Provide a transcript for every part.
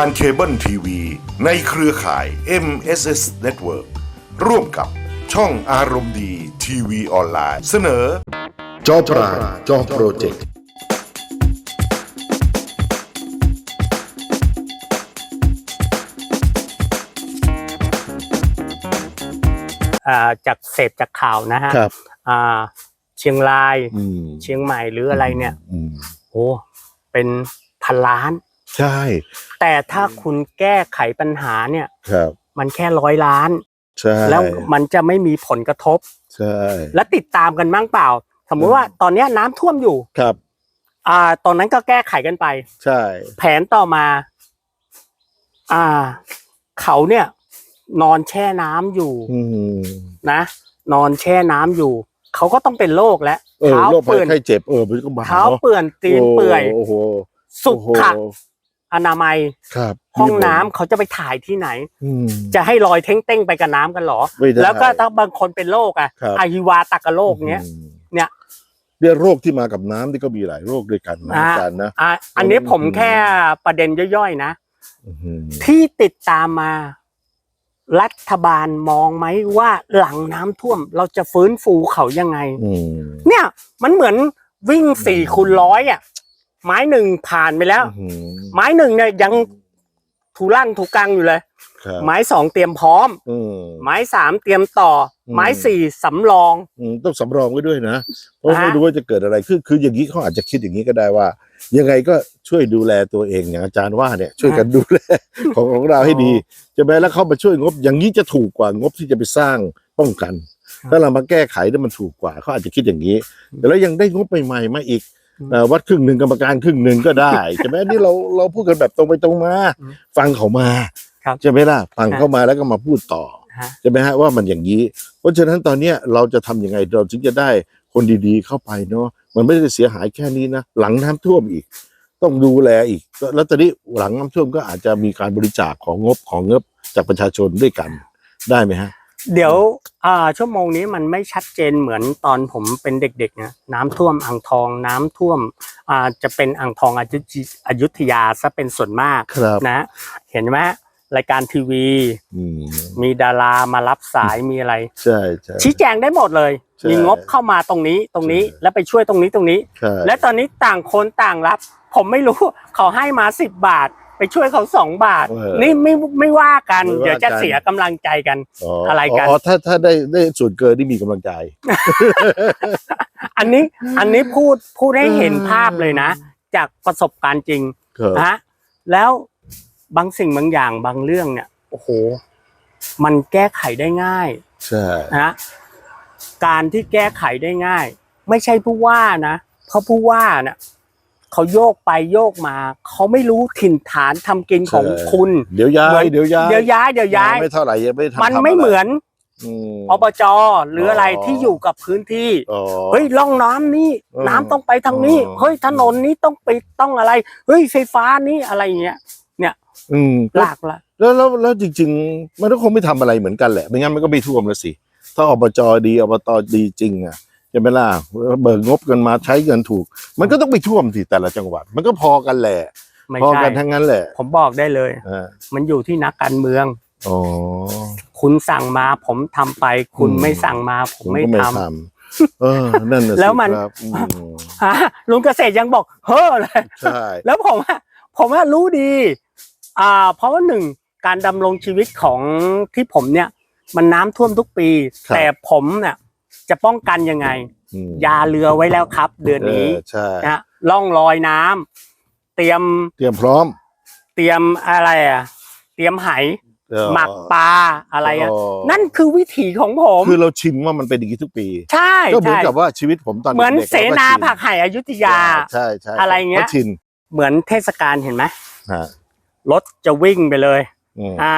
การเคเบิลทีวีในเครือข่าย MSS Network ร่วมกับช่องอารมณ์ดีทีวีออนไลน์ เสนอ จอปราจอโปรเจกต์ อ่าจากเสพจากข่าวนะฮะครับ อ่าเชียงราย อืมเชียงใหม่หรืออะไรเนี่ยอืมโอ้เป็นพันล้าน ใช่แต่ถ้าคุณแก้ไขปัญหาเนี่ย ครับ มันแค่ร้อยล้าน ใช่แล้วมันจะไม่มีผลกระทบ ใช่ และติดตามกันบ้างเปล่า สมมุติว่าตอนเนี้ยน้ำท่วมอยู่ ครับ อ่า ตอนนั้นก็แก้ไขกันไป ใช่ แผนต่อมา อ่า เขาเนี่ย นอนแช่น้ำอยู่อืมนะ นอนแช่น้ำอยู่ เขาก็ต้องเป็นโรคแล้วเออเท้าโรคภัเปื่ยอนไข้เจ็บเออมันก็มาเท้าเนาะเปื่อนตีนเปื่อยโอ้โห สุขโอ้โห อนามัยครับห้องน้ำเขาจะไปถ่ายที่ไหน อืม จะให้ลอยเท้งๆไปกับน้ำกันเหรอ ไม่ได้แล้วก็ถ้าบางคนเป็นโรคอะครับอาฮิวาตากโรคเนี้ย อืมเนี่ยเรื่องโรคที่มากับน้ำที่ก็มีหลายโรคด้วยกันนะอ่าอาจารย์นะอะอันนี้ผมอืมแค่ประเด็นย่อยๆนะ อื้อหือที่ติดตามมา รัฐบาลมองไหมว่าหลังน้ำท่วม เราจะฟื้นฟูเขายังไง อืมเนี่ย มันเหมือนวิ่งสี่คูณร้อยอะ ไม้หนึ่งผ่านไปแล้ว อื้อหือไม้หนึ่งเนี่ยยังถูลั่งถูกังอยู่เลย ครับไม้สองเตรียมพร้อม อืม ไม้สามเตรียมต่ออม ไม้สี่สำรอง อืมต้องสำรองไว้ด้วยนะเพราะฮะไม่รู้ว่าจะเกิดอะไรคือคืออย่างนี้เขาอาจจะคิดอย่างนี้ก็ได้ว่า ยังไงก็ช่วยดูแลตัวเองอย่างอาจารย์ว่าเนี่ย ช่วยกันดูแล ของของเราให้ดีจะแม้แล้วเข้ามาช่วยงบ อย่างนี้จะถูกกว่างบที่จะไปสร้างป้องกันถ้าเรามาแก้ไขแล้วมันถูกกว่าเขาอาจจะคิดอย่างนี้ แต่แล้วยังได้งบใหม่ๆมาอีกเอ่อ วัดครึ่งหนึ่งกรรมการครึ่งหนึ่งก็ได้ใช่ไหมนี่เราเราพูดกันแบบตรงไปตรงมาอืมฟังเขามาครับใช่ไหมล่ะฟังเข้ามาแล้วก็มาพูดต่อฮะใช่ไหมฮะว่ามันอย่างนี้ เพราะฉะนั้นตอนเนี้ยเราจะทำยังไงเราถึงจะได้คนดีๆเข้าไปเนาะมันไม่ได้เสียหายแค่นี้นะหลังน้ำท่วมอีก ต้องดูแลอีก แล้วตอนนี้หลังน้ำท่วมก็อาจจะมีการบริจาคของงบของเงบจากประชาชนด้วยกันได้ไหมฮะ เดี๋ยวอ่าชั่วโมงนี้มันไม่ชัดเจนเหมือนตอนผมเป็นเด็กๆนะน้ำท่วมอ่างทองน้ำท่วมอ่าจะเป็นอ่างทองอยุธอยุธยาซะเป็นส่วนมากครับนะ เห็นไหมรายการทีวี อืมมีดารามารับสายมีอะไร ใช่ใช่ ชี้แจงได้หมดเลย ใช่มีงบเข้ามาตรงนี้ตรงนี้ใช่ แล้วไปช่วยตรงนี้ตรงนี้ ใช่และตอนนี้ต่างคนต่างรับ ผมไม่รู้ เขาให้มาสิบบาทไป ช่วยเขาสองบาท เออนี่ไม่ไม่ว่ากัน ไม่ว่าเดี๋ยวจะกัน เสียกำลังใจกันอ๋ออะไรกัน อ๋อถ้าถ้าได้ได้ส่วนเกินที่มีกำลังใจ อันนี้อันนี้พูดพูดให้เห็นเออภาพเลยนะ จากประสบการณ์จริงครับนะฮะแล้วบางสิ่งบางอย่างบางเรื่องเนี่ยโอ้โห มันแก้ไขได้ง่ายใช่นะฮะการที่แก้ไขได้ง่าย ไม่ใช่ผู้ว่านะเพราะผู้ว่าเนี่ย เขาโยกไปโยกมา เขาไม่รู้ถิ่นฐานทำกินของคุณ เดี๋ยวย้าเหมือยนเดี๋ยวย้ายเดี๋ยวย้ายเดี๋ยวย้ายไม่เท่าไหร่ยังไม่ทัมันทำะรไม่เหมือนอืมอบจหรืออะไรอ๋อที่อยู่กับพื้นที่อ๋อเฮ้ยร่องน้ำนี่เออน้ำต้องไปทางนี้อ๋อเฮ้ยถนนนี้ต้องไปต้องอะไรเฮ้ยไฟฟ้านี่อะไรเงี้ยอืมหลากละแล้วแล้วแล้วจริง ๆ มันก็คงไม่ทำอะไรเหมือนกันแหละไม่งั้นมันก็ไม่ท่วมแล้วสิถ้าอบจดีอบตดีจริงอะใช่ไหมล่ะเบิกงบกันมาใช้เงินถูก มันก็ต้องไปท่วมสิแต่ละจังหวัด มันก็พอกันแหละไม่พอใช่กันทั้งนั้นแหละ ผมบอกได้เลยอ่ามันอยู่ที่นักการเมืองอ๋อคุณสั่งมาผมทำไป คุณอืมไม่สั่งมาผมผมไม่ก็ไม่ทำทำเออนั่นน่ะสิแล้วมันครับอืมฮะลุงเกษตรยังบอกเฮ้อเลยใช่แล้วผมอะผมว่ารู้ดี อ่า เพราะว่าหนึ่งการดำรงชีวิตของที่ผมเนี่ย มันน้ำท่วมทุกปี แต่ผมเนี่ย จะป้องกันยังไง อืมยาเรือไว้แล้วครับ เดือนนี้เออใช่นะล่องลอยน้ำเตรียมเตรียมพร้อมเตรียมอะไรอะ เตรียมไหเออหมักปลาอะไรอะอ๋อนั่นคือวิถีของผม คือเราชินว่ามันเป็นอย่างนี้ทุกปี ใช่ก็เหมือนใช่กับว่าชีวิตผมตอนเหมือนด็กๆเสนารก็ชิผักไห่อยุธยา ใช่ใช่อะไรเงี้ยขาชินเหมือนเทศกาลเห็นไหมฮะรถจะวิ่งไปเลย อืมอ่า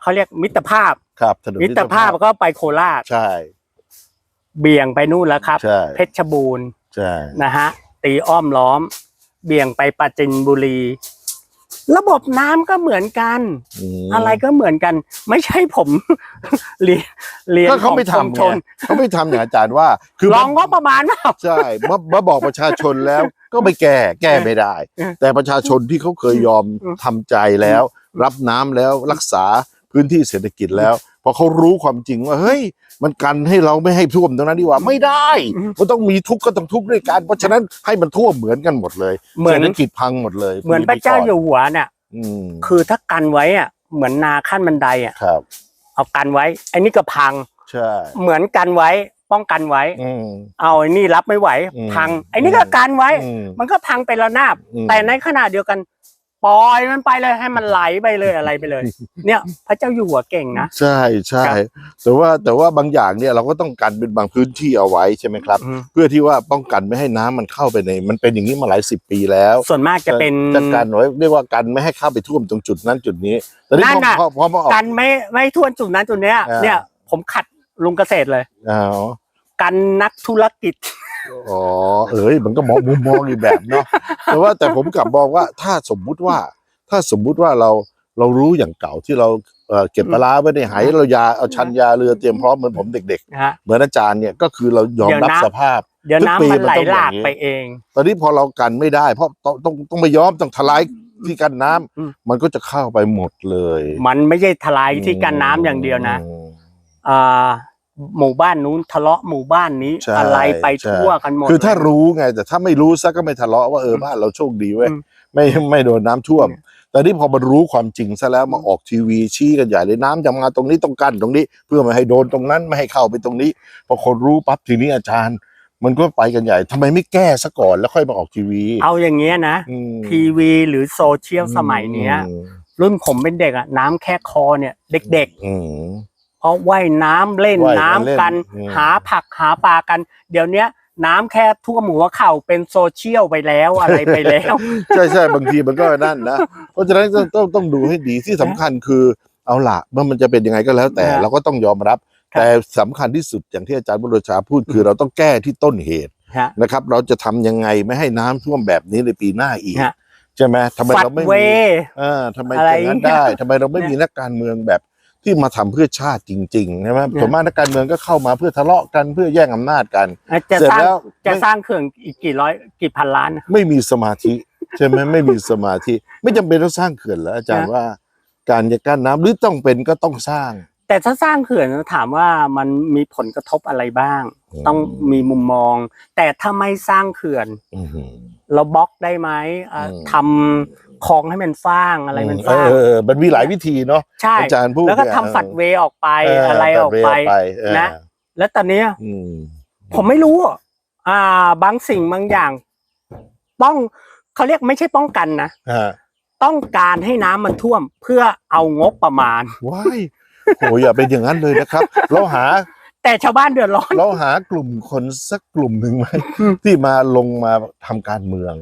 เขาเรียกมิตรภาพ ครับถนนมิตรภาพก็ไปโคราช ใช่ เบี่ยงไปนู่นแล้วครับ ใช่ เพชรบูรณ์ใช่ นะฮะตีอ้อมล้อม เบี่ยงไปปราจินบุรี ระบบน้ำก็เหมือนกัน มอะไรก็เหมือนกัน ไม่ใช่ผม เรียนเรียนก็เขาไม่ของทำชไงนเขาไม่ทำอย่างอาจารย์ว่า คือลองก็ประมาณว่า ใช่มามาบอกประชาชนแล้ว ก็ไม่แก้แก้ไม่ได้ เออแต่ประชาชนที่เขาเคยยอมอืมทำใจแล้ว รับน้ำแล้วรักษาพื้นที่เศรษฐกิจแล้วพอเขารู้ความจริงว่าเฮ้ย มันกันให้เราไม่ให้ท่วมตรงนั้นดีกว่าไม่ได้มันต้องมีทุกข์ก็ต้องทุกข์ด้วยกัน เพราะฉะนั้นให้มันท่วมเหมือนกันหมดเลยเหมือนเศรษฐกิจพังหมดเลยเหมือนพระเจ้าอยู่หัวเนี่ยอืมคือถ้ากันไว้อะ เหมือนนาขั้นบันไดอะครับ เอากันไว้ไอ้นี่ก็พังใช่เหมือนกันไว้ป้องกันไว้อืมเอาไอ้นี่รับไม่ไหวอืมพังไอ้นี่ก็กันไว้อืมมันก็พังไประนาบอืมแต่ในขณะเดียวกัน ปล่อยมันไปเลยให้มันไหลไปเลยอะไรไปเลย เนี่ย พระเจ้าอยู่หัวเก่งนะ ใช่ใช่ครับแต่ว่าแต่ว่าบางอย่างเนี่ยเราก็ต้องกันเป็นบางพื้นที่เอาไว้ใช่ไหมครับ อืม เพื่อที่ว่าป้องกันไม่ให้น้ำมันเข้าไปใน มันเป็นอย่างนี้มาหลายสิบปีแล้วส่วนมากจะเป็น จะกันไว้เรียกว่ากันไม่ให้เข้าไปท่วมตรงจุดนั้นจุดนี้แต่นี่นั่นน่ะ พอพอพอมาออก กันไม่ไม่ท่วนจุดนั้นจุดเนี้ย อ่า เนี่ย ผมขัดลุงเกษตรเลย อ๋อ กันนักธุรกิจ อ๋อเอ้ยมันก็มองมุมมองอีกแบบเนาะแต่ว่าแต่ผมกลับมองว่าถ้าสมมุติว่า ถ้าสมมุติว่าเราเรารู้อย่างเก่าที่เราเอ่อเก็บปลาร้าไว้ในไหเรายาเอาชันยาเรือเตรียมพร้อมเหมือนผมเด็กนะฮะๆเหมือนอาจารย์เนี่ยก็คือเรายอมเดี๋ยวรับนะสภาพเดี๋ยวทุกปีน้ำมันไหลมันต้องหลากอย่างนี้ไปเอง ตอนนี้พอเรากันไม่ได้ เพราะต้องต้องต้องไม่ยอมต้องทลายที่กันน้ำอืมมันก็จะเข้าไปหมดเลย มันไม่ใช่ทลายที่กันน้ำอย่างเดียวนะอืมอ่า หมู่บ้านนู้นทะเลาะหมู่บ้านนี้ ใช่อะไรไปใช่ ทั่วกันหมด คือถ้าเลยรู้ไง แต่ถ้าไม่รู้ซะก็ไม่ทะเลาะว่าเออบ้านเราโชคดีเว้ยอืมไม่ไม่โดนน้ำท่วม อืม แต่นี่พอมันรู้ความจริงซะแล้วมาออกทีวีชี้กันใหญ่เลยน้ำจะมาตรงนี้ต้องกั้นตรงนี้ เพื่อไม่ให้โดนตรงนั้นไม่ให้เข้าไปตรงนี้พอคนรู้ปั๊บทีนี้อาจารย์ มันก็ไปกันใหญ่ทำไมไม่แก้ซะก่อนแล้วค่อยมาออกทีวีเอาอย่างเงี้ยนะ อืมทีวีหรือโซเชียลสมัยเนี้ย อืมรุ่นผมเป็นเด็กอะน้ำแค่คอเนี่ย เด็กอืมๆ เพราะว่ายน้ำเล่นว่ายน้ำน้ำเล่นกันอืมหาผักหาปลากัน เดี๋ยวเนี้ยน้ำแค่ท่วมหัวเข่าเป็นโซเชียลไปแล้วอะไรไปแล้ว ใช่ใช่บางทีมันก็นั่นนะเพราะฉะนั้นต้องต้องต้องดูให้ดีที่สำคัญคือเอาละว่ามันจะเป็นยังไงก็แล้วแต่ฮะเราก็ต้องยอมรับครับแต่สำคัญที่สุดอย่างที่อาจารย์บุรชาพูดคือเราต้องแก้ที่ต้นเหตุฮะนะครับ เราจะทำยังไงไม่ให้น้ำท่วมแบบนี้ในปีหน้าอีกฮะใช่ไหมทำไมฟัดเราไม่เวมีเออทำไมอะไรอย่างนั้นเนี่ยได้ทำไมเราไม่มีนักการเมืองแบบ ที่มาทำเพื่อชาติจริงๆใช่ไหมเนี่ยส่วนมากนักการเมืองก็เข้ามาเพื่อทะเลาะกันเพื่อแย่งอำนาจกันจะเสร็จสร้างแล้วจะไม่สร้างเขื่อนอีกกี่ร้อยกี่พันล้านนะไม่มีสมาธิใช่ไหมไม่มีสมาธิ ไม่จำเป็นต้องสร้างเขื่อนแล้วอาจารย์นะว่าการจะกั้นน้ำหรือต้องเป็นก็ต้องสร้าง แต่ถ้าสร้างเขื่อนถามว่ามันมีผลกระทบอะไรบ้างอืมต้องมีมุมมอง แต่ถ้าไม่สร้างเขื่อนอื้อหือเราบล็อกได้ไหมอะอืมทำ คลองให้มันฟ้างอะไรมันฟ้างเออมันมีหลายวิธีเนาะใช่อาจารย์พูดแล้วก็เนี่ยทำฝัดเวย์ออกไปเอะไรออกไปตัดเวเออนะแล้วตอนเนี้ยอืมผมไม่รู้อะอ่า บางสิ่งบางอย่าง ต้องเขาเรียกไม่ใช่ป้องกันนะฮะต้องการให้น้ำมันท่วมเพื่อเอางบประมาณว้ายโหอย่าเป็นอย่างนั้นเลยนะครับ เราหา แต่ชาวบ้านเดือดร้อน เราหากลุ่มคนสักกลุ่มหนึ่งไหมอืมที่มาลงมาทำการเมือง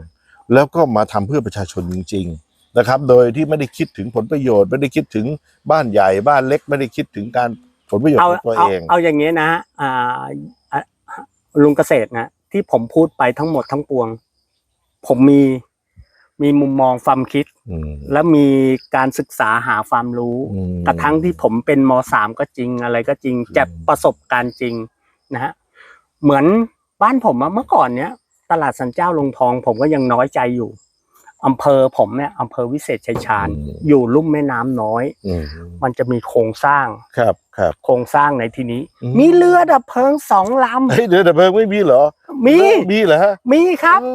แล้วก็มาทำเพื่อประชาชนจริง ๆนะครับ โดยที่ไม่ได้คิดถึงผลประโยชน์ ไม่ได้คิดถึงบ้านใหญ่บ้านเล็ก ไม่ได้คิดถึงการผลประโยชน์เอาของตัวเอาเอง เอาอย่างนี้นะอ่าอะลุงเกษตรนะที่ผมพูดไปทั้งหมดทั้งปวง ผมมีมีมุมมองความคิดอืมและมีการศึกษาหาความรู้อืมกระทั่งที่ผมเป็นมสามก็จริงอะไรก็จริงจะประสบการณ์จริงนะฮะเหมือนบ้านผมอะเมื่อก่อนเนี้ย ตลาดสันเจ้าลงทอง ผมก็ยังน้อยใจอยู่อำเภอผมเนี่ยอำเภอวิเศษชัยชาญ อยู่ลุ่มแม่น้ำน้อย อืมมันจะมีโครงสร้างครับครับโครงสร้างในที่นี้อืมมีเรือดับเพลิงสองลเฮ้ยเดือดเพลิงไม่มีเหรอำมีมีเหรอฮะมีครับโ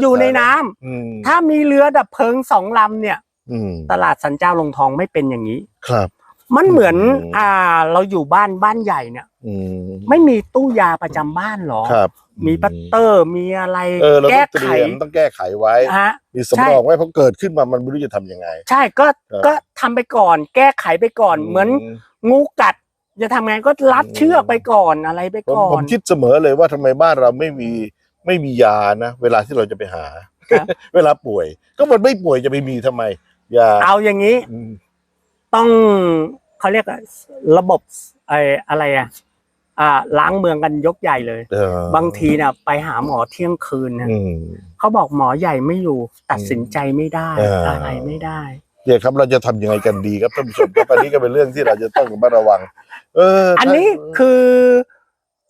อยู่ในน้ำอืมถ้ามีเรือดับเพลิงสองลำเนี่ย อืมตลาดสันเจ้าลงทองไม่เป็นอย่างนี้ ครับ มันเหมือนอืม อ่าเราอยู่บ้านบ้านใหญ่เนี่ย อืมไม่มีตู้ยาประจำบ้านหรอ ครับ มีปัตเตอร์มีอะไรเออเราแก้ต้องเตไข รียมต้องแก้ไขไว้ ฮะ มีสำรองไว้เพราะเกิดขึ้นมามันไม่รู้จะทำยังไง ใช่ก็ครับ ก็ทำไปก่อน แก้ไขไปก่อน เหมือนงูกัด จะทำไงก็รัดอืมเชือกไปก่อนอะไรไปผมก่อผมนคิดเสมอเลยว่าทำไมบ้านเราไม่มีไม่มียานะ เวลาที่เราจะไปหา ครับ เวลาป่วย ก็มันไม่ป่วยจะไปมีทำไมยาเอาอย่างนี้อืมต้องเขาเรียกอะระบบไอ้อะไรอะอ่า ล้างเมืองกันยกใหญ่เลยเออบางทีน่ะไปหาหมอเที่ยงคืนนะอืมเขาบอกหมอใหญ่ไม่อยู่ ตัดสินใจไม่ได้เออออะไรไม่ได้เนี่ยครับเราจะทำยังไงกันดีครับท่านผู้ชมครับอันนี้ก็เป็นเรื่องที่เราจะต้องระมัดระวัง เออ อันนี้คือ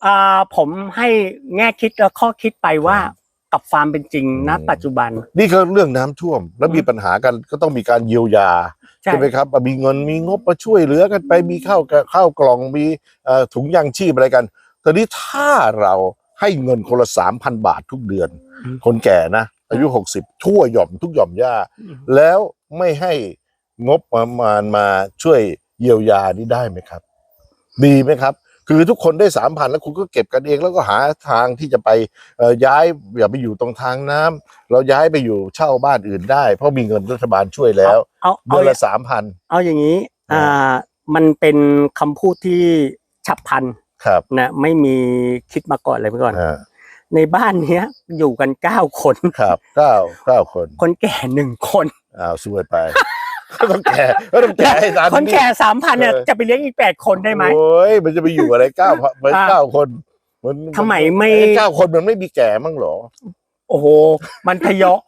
อ่าผมให้แง่คิดและข้อคิดไปว่า กับความเป็นจริงณอืมปัจจุบัน นี่ก็เรื่องน้ำท่วม แล้วมีปัญหากันก็ต้องมีการเยียวยาใช่ใช่ไหมครับมีเงินมีงบมาช่วยเหลือกันไปมีข้าวกข้าวกล่องมีเอ่อถุงยางชีพอะไรกันตอนนี้ถ้าเราให้เงินคนละสามพันบาททุกเดือนคนแก่นะ อายุหกสิบทั่วหย่อมทุกหย่อมย่า แล้วไม่ให้งบประมาณมาช่วยเยียวยานี่ได้ไหมครับ ดีไหมครับ คือทุกคนได้สามพันแล้วคุณก็เก็บกันเองแล้วก็หาทางที่จะไปเอ่อย้ายอย่าไปอยู่ตรงทางน้ำเราย้ายไปอยู่เช่าบ้านอื่นได้ เพราะมีเงินรัฐบาลช่วยแล้วเอาเดืเอาอนละสามพันเอาอย่างนี้อ่ามันเป็นคำพูดที่ฉับพลันครับนะไม่มีคิดมาก่อนอะไรมาก่อนอ่าในบ้านเนี้ยอยู่กันเก้าคนครับเก้าเก้าคน คนแก่หนึ่งคนอ้าวซวยไป ก็ต้องแก่ก็ต้องแก่ให้ตามคนแก่สามพันเนี่ยเออจะไปเลี้ยงอีกแปดคนได้ไหมโอ้ยมันจะไปอยู่อะไรเก้าพันมันอ่าเก้าคนมันทำไมไม่อ้เก้าคนมันไม่มีแก่มั้งเหรอ โอ้โห มันทะเยาะ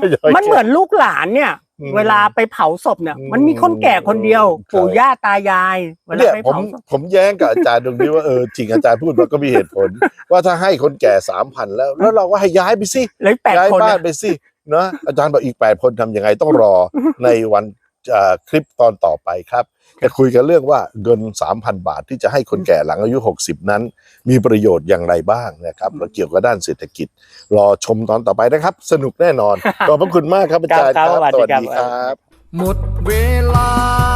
ทยอยมันเหมือนลูกหลานเนี่ยอืมเวลาไปเผาศพเนี่ยอืมมันมีคนแก่คนเดียวครับปู่ย่าตายายเวลาเนี่ยไปผมเผาศพผมแย้งกับอาจารย์ตรงนี้ว่าเออจริงอาจารย์พูดมาก็มีเหตุผล ว่าถ้าให้คนแก่สามพันแล้ว แล้วเราก็ให้ย้ายไปสิเลยแปดย้ายคนบ้านอะไปสิเนาะอาจารย์บอกอีกแปดคนทำยังไงต้องรอในวันเอ่อคลิปตอนต่อไปครับ จะคุยกันเรื่องว่าเงิน 3,000 บาทที่จะให้คนแก่หลังอายุ 60 นั้น มีประโยชน์อย่างไรบ้างนะครับแล้วเกี่ยวกับด้านเศรษฐกิจ รอชมตอนต่อไปนะครับ สนุกแน่นอน ขอบพระคุณมากครับอาจารย์ครับครับสวัสดีครับครับ หมดเวลา